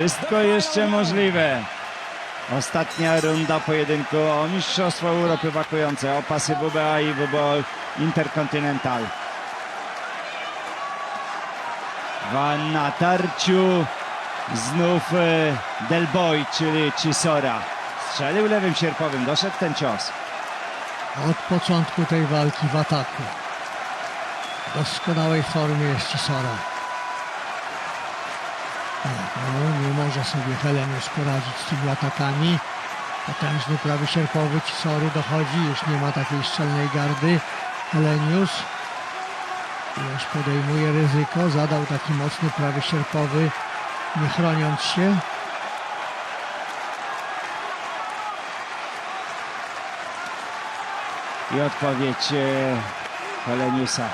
Wszystko jeszcze możliwe. Ostatnia runda pojedynku o Mistrzostwo Europy wakujące, o pasy WBA i WBO Intercontinental. Wa- Na tarciu znów e, Del Boy, czyli Chisora. Strzelił lewym sierpowym, doszedł ten cios. Od początku tej walki w ataku. W doskonałej formie jest Cisora. Tak, no, nie może sobie Helenius poradzić z tymi atakami. Potężny prawy sierpowy Cisory dochodzi, już nie ma takiej szczelnej gardy. Helenius już podejmuje ryzyko, zadał taki mocny prawy sierpowy, nie chroniąc się. I odpowiedź Heleniusa.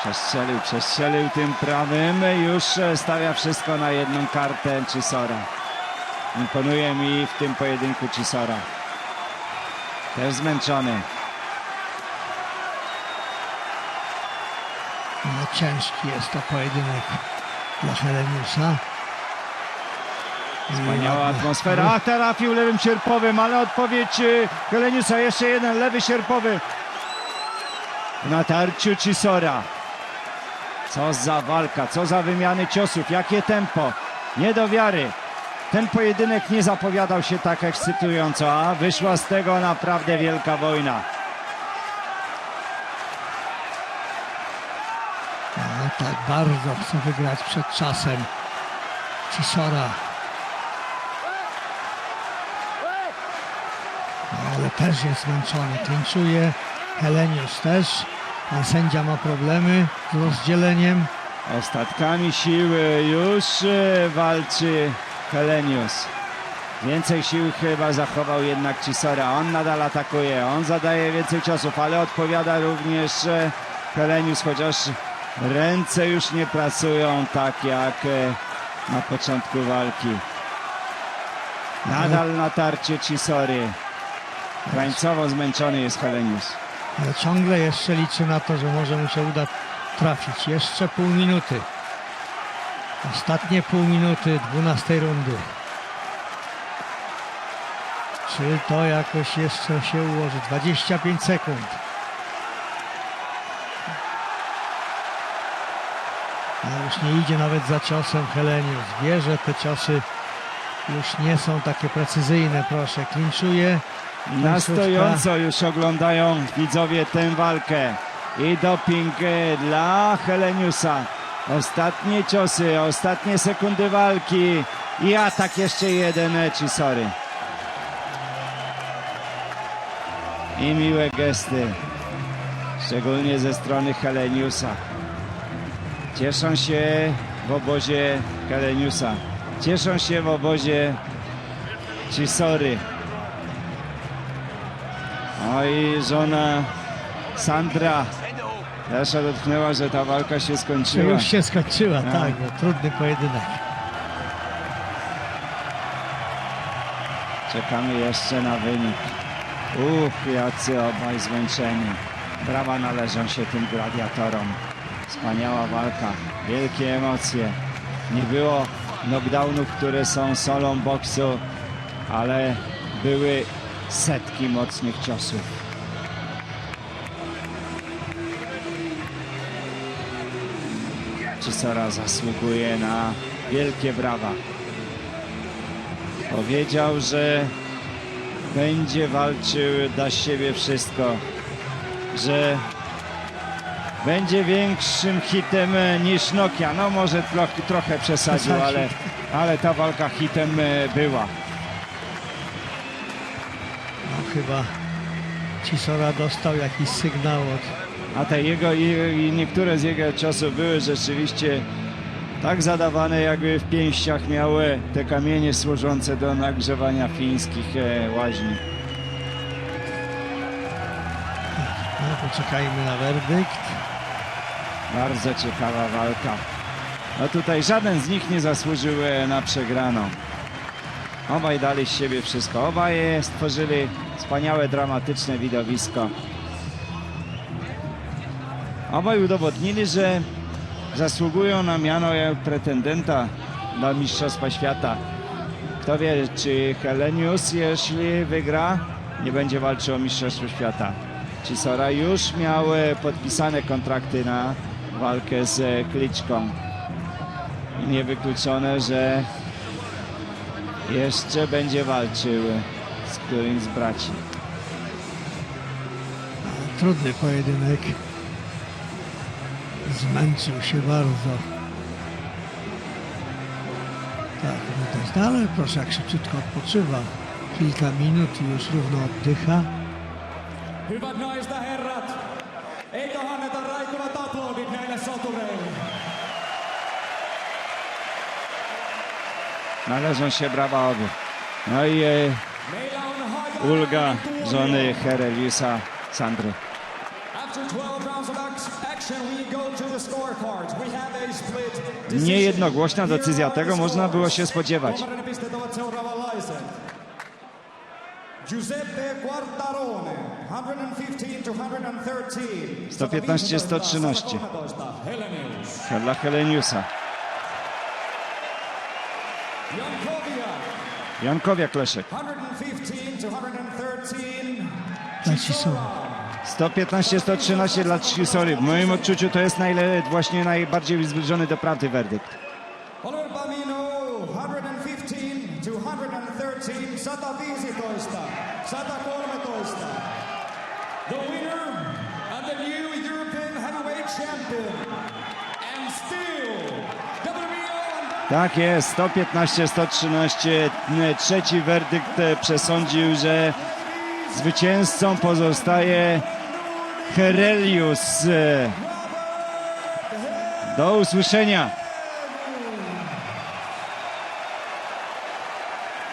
Przestrzelił, przestrzelił tym prawym. Już e, stawia wszystko na jedną kartę Chisora. Imponuje mi w tym pojedynku Chisora. Też zmęczony. No, ciężki jest to pojedynek dla Heleniusa. Wspaniała atmosfera. A trafił lewym sierpowym, ale odpowiedź e, Heleniusa. Jeszcze jeden lewy sierpowy. W natarciu Chisora. Co za walka, co za wymiany ciosów, jakie tempo. Nie do wiary. Ten pojedynek nie zapowiadał się tak ekscytująco, a wyszła z tego naprawdę wielka wojna. No tak, bardzo chce wygrać przed czasem. Cisora. Ale też jest zmęczony. Tęczuje. Helenius też. Pan sędzia ma problemy z rozdzieleniem. Ostatkami siły już e, walczy Helenius. Więcej sił chyba zachował jednak Chisora. On nadal atakuje, on zadaje więcej ciosów, ale odpowiada również e, Helenius, chociaż ręce już nie pracują tak jak e, na początku walki. Nadal natarcie Chisory. Krańcowo zmęczony jest Helenius. Ale ciągle jeszcze liczy na to, że może mu się uda trafić. Jeszcze pół minuty. Ostatnie pół minuty 12 rundy. Czy to jakoś jeszcze się ułoży? 25 sekund. Ale już nie idzie nawet za ciosem Helenius. Wie, że te ciosy już nie są takie precyzyjne, proszę. Klinczuje. Na stojąco już oglądają widzowie tę walkę. I doping e, dla Heleniusa. Ostatnie ciosy, ostatnie sekundy walki. I atak jeszcze jeden e, Chisory. I miłe gesty. Szczególnie ze strony Heleniusa. Cieszą się w obozie Heleniusa. Cieszą się w obozie Chisory. No żona Sandra też odetchnęła, że ta walka się Czy skończyła. już się skończyła, No. tak, bo trudny pojedynek. Czekamy jeszcze na wynik. Uch, jacy obaj zmęczeni. Brawa należą się tym gladiatorom. Wspaniała walka, wielkie emocje. Nie było knockdownów, które są solą boksu, ale były setki mocnych ciosów. Chisora zasługuje na wielkie brawa. Powiedział, że będzie walczył, da siebie wszystko, że będzie większym hitem niż Nokia. No może trochę, trochę przesadził, ale, ale ta walka hitem była. Chyba Cisora dostał jakiś sygnał od A te jego i, niektóre z jego ciosów były rzeczywiście tak zadawane, jakby w pięściach miały te kamienie służące do nagrzewania fińskich e, łaźni. No poczekajmy na werdykt. Bardzo ciekawa walka. No tutaj żaden z nich nie zasłużył e, na przegraną. Obaj dali z siebie wszystko. Obaj stworzyli wspaniałe, dramatyczne widowisko. Obaj udowodnili, że zasługują na miano pretendenta do Mistrzostwa Świata. Kto wie, czy Helenius, jeśli wygra, nie będzie walczył o Mistrzostwo Świata. Chisora już miał e, podpisane kontrakty na walkę z Kliczką. Niewykluczone, że jeszcze będzie walczył z którymś z braci. Trudny pojedynek. Zmęczył się bardzo. Tak, no to jest, no ale proszę jak szybciutko odpoczywa. Kilka minut i już równo oddycha. Hyvät naiset ja herrat, eiköhän anneta raikuvat aplodit näille sotureille. Należą się brawa obu. No i e, ulga żony Hereliusa, Sandry. After 12 rounds of ac- action, we go to the scorecards. We have a split decision. Niejednogłośna decyzja, tego można było się spodziewać. Giuseppe Quartarone, 115 to 113. 115-113. 113. Helenius. Dla Heleniusa. Jankowiak Leszek. 115 to 113. Dla Cisora. 115-113 dla Chisory. W moim odczuciu to jest najle, właśnie najbardziej zbliżony do prawdy werdykt. Oliver Bamino, 115 to 113, 115, 113. Tak jest, 115-113. Trzeci werdykt e, przesądził, że zwycięzcą pozostaje Herelius. E, Do usłyszenia.